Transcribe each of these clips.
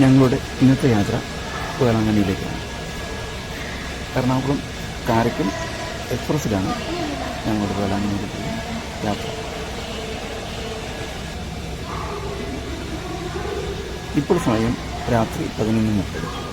ഞങ്ങളുടെ ഇന്നത്തെ യാത്ര വേളാങ്കണ്ണിയിലേക്കാണ് എറണാകുളം കാരക്കും എക്സ്പ്രസ്സിലാണ് ഞങ്ങളുടെ വേളാങ്കണ്ണിയിലേക്കുള്ള യാത്ര. ഇപ്പോൾ സമയം രാത്രി പതിനൊന്ന് മുപ്പത്.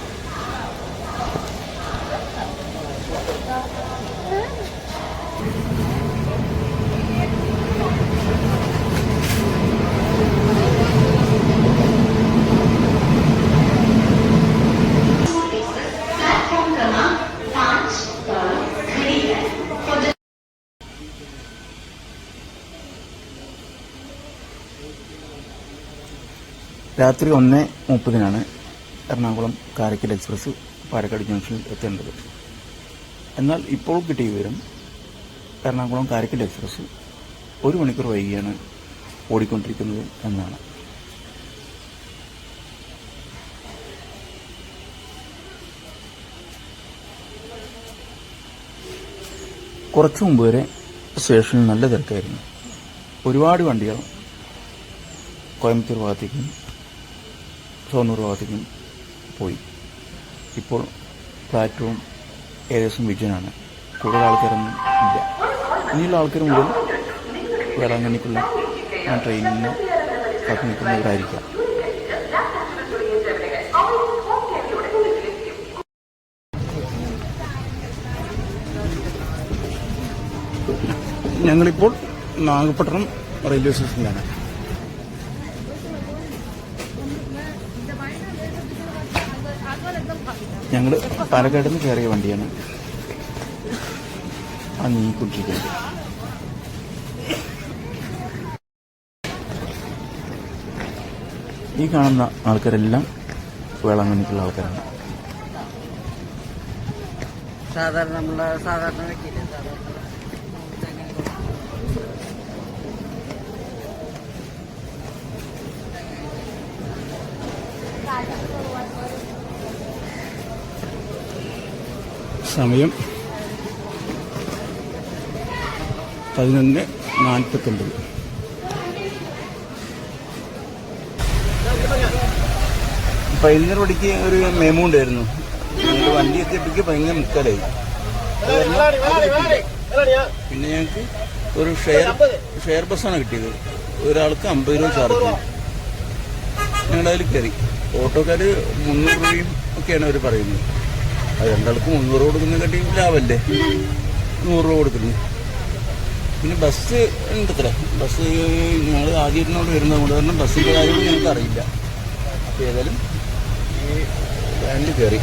രാത്രി ഒന്ന് മുപ്പതിനാണ് എറണാകുളം കാരക്കൽ എക്സ്പ്രസ് പാലക്കാട് ജംഗ്ഷനിൽ എത്തേണ്ടത്. എന്നാൽ ഇപ്പോൾ കിട്ടിയ വിവരം എറണാകുളം കാരക്കൽ എക്സ്പ്രസ് ഒരു മണിക്കൂർ വൈകിയാണ് ഓടിക്കൊണ്ടിരിക്കുന്നത് എന്നാണ്. കുറച്ചു മുമ്പ് വരെ സ്റ്റേഷനിൽ നല്ല തിരക്കായിരുന്നു. ഒരുപാട് വണ്ടികൾ കോയമ്പത്തൂർ ഭാഗത്തേക്കും ഷൊർണൂർ പോയി. ഇപ്പോൾ പ്ലാറ്റ്ഫോം ഏകദേശം വിജയനാണ്. കൂടുതൽ ആൾക്കാരൊന്നും ഇല്ല. ഇനിയുള്ള ആൾക്കാർ മുഴുവൻ വേളാങ്കണ്ണിക്കുള്ള ആ ട്രെയിനിന് കാത്തു നിൽക്കുന്നവരായിരിക്കാം ഞങ്ങളിപ്പോൾ നാഗപട്ടണം റെയിൽവേ സ്റ്റേഷനിലാണ്. ഞങ്ങൾ പാലക്കാട് നിന്ന് കയറിയ വണ്ടിയാണ്. ആ നീക്കൊണ്ടിരിക്കുന്നത് ഈ കാണുന്ന ആൾക്കാരെല്ലാം വേളാങ്കണ്ണിക്കുള്ള ആൾക്കാരാണ്. സാധാരണ നമ്മളെ സാധാരണ സമയം പതിനൊന്ന് നാൽപ്പത്തൊമ്പത്. പതിനൊന്നര മണിക്ക് ഒരു മെമു ഉണ്ടായിരുന്നു. ഞങ്ങൾ വണ്ടി എത്തിയപ്പോഴേക്ക് ഭയങ്കര മുക്കാലായി. പിന്നെ ഞങ്ങൾക്ക് ഒരു ഷെയർ ഷെയർ ബസ്സാണ് കിട്ടിയത്. ഒരാൾക്ക് അമ്പത് രൂപ ചാർജ് ഞങ്ങളതിൽ കയറി. ഓട്ടോക്കാർ മുന്നൂറ് രൂപയും ഒക്കെയാണ് അവർ പറയുന്നത്. അത് രണ്ടാൾക്ക് മുന്നൂറ് കൊടുക്കുന്നതിനെക്കാട്ടി ലാഭമല്ലേ നൂറ് രൂപ കൊടുക്കുന്നു പിന്നെ ബസ് ഉണ്ടത്ര. ബസ് ഞങ്ങൾ ആദ്യം ഇരുന്നോണ്ട് വരുന്നത്. കൊണ്ട് കാരണം ബസ്സിന്റെ കാര്യം ഞങ്ങൾക്ക് അറിയില്ല. അപ്പോൾ ഏതായാലും ഈ വാനിൽ കയറി